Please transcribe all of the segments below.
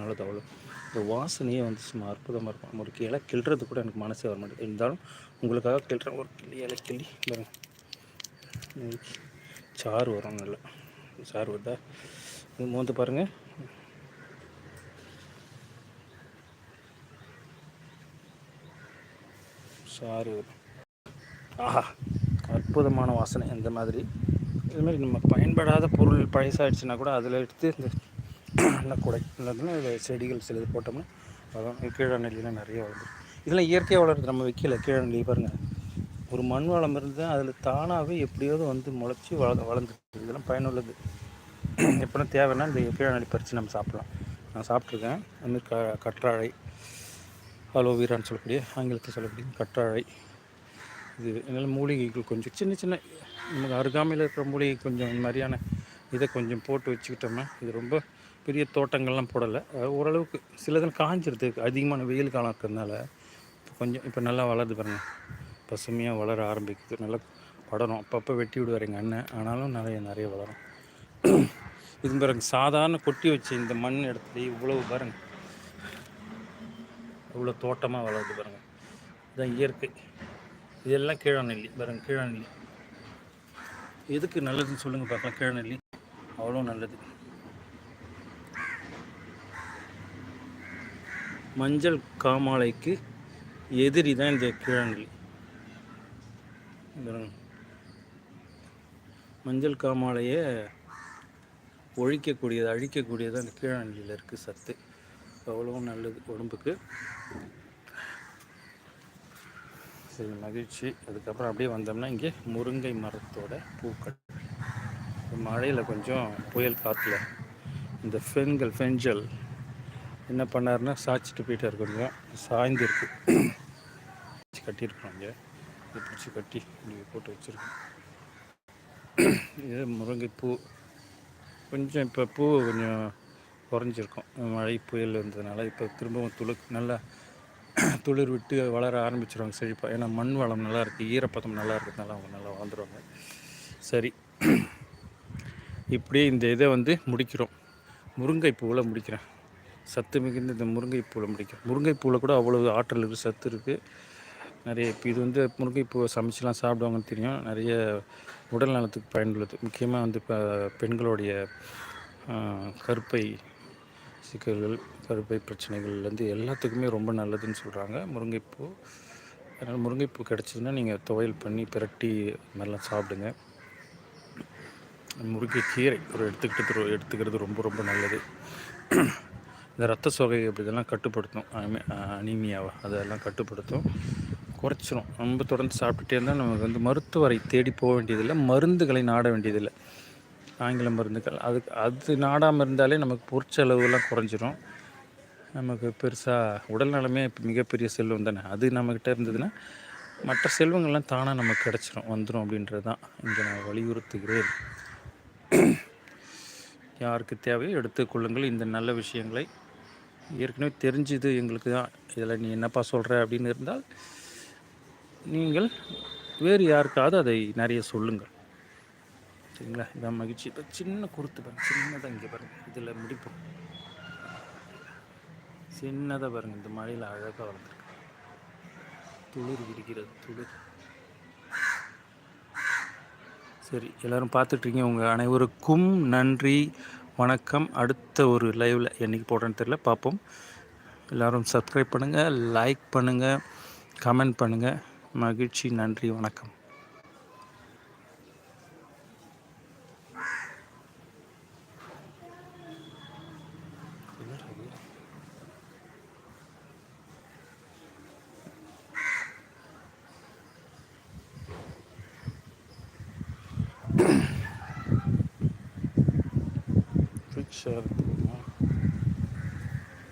நல்லது அவ்வளோ இந்த வாசனையே வந்து சும்மா அற்புதமாக இருக்கும். ஒரு கிளை கிள்றது கூட எனக்கு மனசே வர மாட்டேங்குது. இருந்தாலும் உங்களுக்காக கிள்றேன். ஒரு கிள்ளி இலை கிள்ளி. பாருங்க சாறு வரும் நல்லா. சாறு வருதா? இது மோந்து பாருங்கள் சாறு வரும். ஆஹா அற்புதமான வாசனை. இந்த மாதிரி. இது மாதிரி நம்ம பயன்படாத பொருள் பழசாயிடுச்சுன்னா கூட அதில் எடுத்து இந்த நல்லா குடை. இல்லைன்னா செடிகள் சிலது போட்டோம்னா வளரும் கீழே நெல்லிலாம் நிறைய வளர்ந்துடும் இதெல்லாம் இயற்கையாக வளருது நம்ம வைக்கல கீழநெல்லி பாருங்கள் ஒரு மண் வளம் இருந்து அதில் தானாகவே எப்படியாவது வந்து முளைச்சி வள வளர்ந்துருக்கு இதெல்லாம் பயனுள்ளது. எப்போனா தேவைன்னா இந்த கீழநெல்லி பறித்து நம்ம சாப்பிட்லாம். நான் சாப்பிட்ருக்கேன் அதுமாதிரி க கற்றாழை அலோவீரான்னு சொல்லக்கூடிய ஆங்கிலத்தில் சொல்லக்கூடிய கற்றாழை. இது இதனால் மூலிகைகள் கொஞ்சம் சின்ன சின்ன நமக்கு அருகாமையில் இருக்கிற மூலிகை கொஞ்சம் இந்த மாதிரியான இதை கொஞ்சம் போட்டு வச்சுக்கிட்டோம்னா இது ரொம்ப பெரிய தோட்டங்கள்லாம் போடலை. ஓரளவுக்கு சிலதில் காஞ்சிருது. அதிகமான வெயில் காலம் இருக்கிறதுனால கொஞ்சம் இப்போ நல்லா வளருது பாருங்கள் பசுமையாக வளர ஆரம்பிக்குது. நல்லா படரும் அப்பப்போ வெட்டி விடுவார் எங்கள் அண்ணன். ஆனாலும் நிறைய நிறைய வளரும். இது பாருங்க. சாதாரண கொட்டி வச்சு இந்த மண் இடத்துல இவ்வளவு பாருங்க. இவ்வளோ தோட்டமாக வளருது பாருங்கள் இதுதான் இயற்கை. இதெல்லாம் கீழநெல்லி. பாருங்க கீழநெல்லி. எதுக்கு நல்லதுன்னு சொல்லுங்கள் பார்க்கலாம். கீழநெல்லி. அவ்வளோ நல்லது. மஞ்சள் காமாலைக்கு எதிரி தான் இந்த கீழநெல்லி மஞ்சள் காமாலையை ஒழிக்கக்கூடியது அழிக்கக்கூடியது அந்த கீழநெல்லியில் இருக்குது சத்து. அவ்வளோ நல்லது உடம்புக்கு. சரி மகிழ்ச்சி. அதுக்கப்புறம் அப்படியே வந்தோம்னா இங்கே முருங்கை மரத்தோட பூக்கள். மழையில் கொஞ்சம் புயல் காற்றுல இந்த ஃபெண்கள் ஃபெஞ்சல் என்ன பண்ணாருன்னா சாய்ச்சிட்டு போயிட்டார் கொஞ்சம் சாய்ந்திருக்கு. கட்டியிருக்கோம் இங்கே இதை பிடிச்சி கட்டி இங்கே போட்டு வச்சுருக்கோம். இது முருங்கைப்பூ. கொஞ்சம் இப்போ பூ கொஞ்சம் குறைஞ்சிருக்கும். மழை புயல் இருந்ததுனால இப்போ திரும்பவும் துளு நல்லா துளிர் விட்டு வளர ஆரம்பிச்சிருவாங்க செழிப்பாக ஏன்னா மண் வளம் நல்லா இருக்குது ஈரப்பதம் நல்லா இருக்கிறதுனால அவங்க நல்லா வளர்ந்துருவாங்க. சரி. இப்படியே இந்த இதை வந்து முடிக்கிறோம். முருங்கை பூவில் முடிக்கிறேன். சத்து மிகுந்த இந்த முருங்கைப்பூவில் பிடிக்கும் முருங்கைப்பூவில் கூட அவ்வளோ ஆற்றல் இருக்குது சத்து இருக்குது நிறைய இப்போ இது வந்து முருங்கைப்பூவை சமைச்சிலாம் சாப்பிடுவாங்கன்னு தெரியும். நிறைய உடல் நலத்துக்கு பயனுள்ளது. முக்கியமாக வந்து இப்போ பெண்களுடைய கருப்பை சிக்கல்கள் கருப்பை பிரச்சனைகள்லேருந்து எல்லாத்துக்குமே ரொம்ப நல்லதுன்னு சொல்கிறாங்க முருங்கைப்பூ அதனால் முருங்கைப்பூ கிடச்சிதுன்னா நீங்கள் துவையல் பண்ணி பிரட்டி மாதிரிலாம் சாப்பிடுங்க. முருங்கைக்கீரை ஒரு எடுத்துக்கிட்டு எடுத்துக்கிறது ரொம்ப ரொம்ப நல்லது. இந்த ரத்த சோகை அப்படி இதெல்லாம் கட்டுப்படுத்தும். அனீமியாவை அதெல்லாம் கட்டுப்படுத்தும். குறைச்சிரும். ரொம்ப தொடர்ந்து சாப்பிட்டுட்டே இருந்தால் நமக்கு வந்து மருத்துவரை தேடி போக வேண்டியதில்லை. மருந்துகளை நாட வேண்டியதில்லை. ஆங்கில மருந்துகள். அதுக்கு அது நாடாமல் இருந்தாலே நமக்கு பொருட்செலவுலாம் குறைஞ்சிரும். நமக்கு பெருசாக உடல் நலமே மிகப்பெரிய செல்வம் தானே. அது நம்மக்கிட்ட இருந்ததுன்னா மற்ற செல்வங்கள்லாம் தானாக நமக்கு கிடச்சிரும். வந்துடும் அப்படின்றது தான் இங்கே நான் வலியுறுத்துகிறேன். யாருக்கு தேவையோ எடுத்துக்கொள்ளுங்கள் இந்த நல்ல விஷயங்களை ஏற்கனவே தெரிஞ்சுது எங்களுக்கு தான். இதில் நீ என்னப்பா சொல்கிற அப்படின்னு இருந்தால் நீங்கள் வேறு யாருக்காவது அதை நிறைய சொல்லுங்கள். சரிங்களா? இதான் மகிழ்ச்சி. இப்போ சின்ன குருத்து பாருங்கள் சின்னதாக இங்கே பாருங்கள் இதில் முடிப்போம். சின்னதாக பாருங்கள் இந்த மழையில் அழகாக வளர்ந்துருக்கு. துளிர் விடுகிறது துளிர். சரி எல்லோரும் பார்த்துட்ருக்கீங்க உங்கள் அனைவருக்கும் நன்றி வணக்கம். அடுத்த ஒரு லைவில் என்றைக்கு போடுறேன்னு தெரில பார்ப்போம். எல்லோரும் சப்ஸ்கிரைப் பண்ணுங்கள் லைக் பண்ணுங்கள் கமெண்ட் பண்ணுங்கள் மகிழ்ச்சி நன்றி வணக்கம். Richard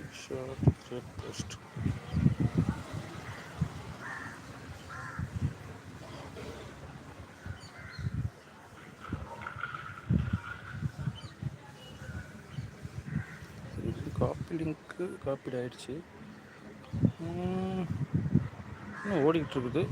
Richard Red Post copy link காப்பீடு ஆயிடுச்சு இன்னும் ஓடிக்கிட்டு இருக்குது.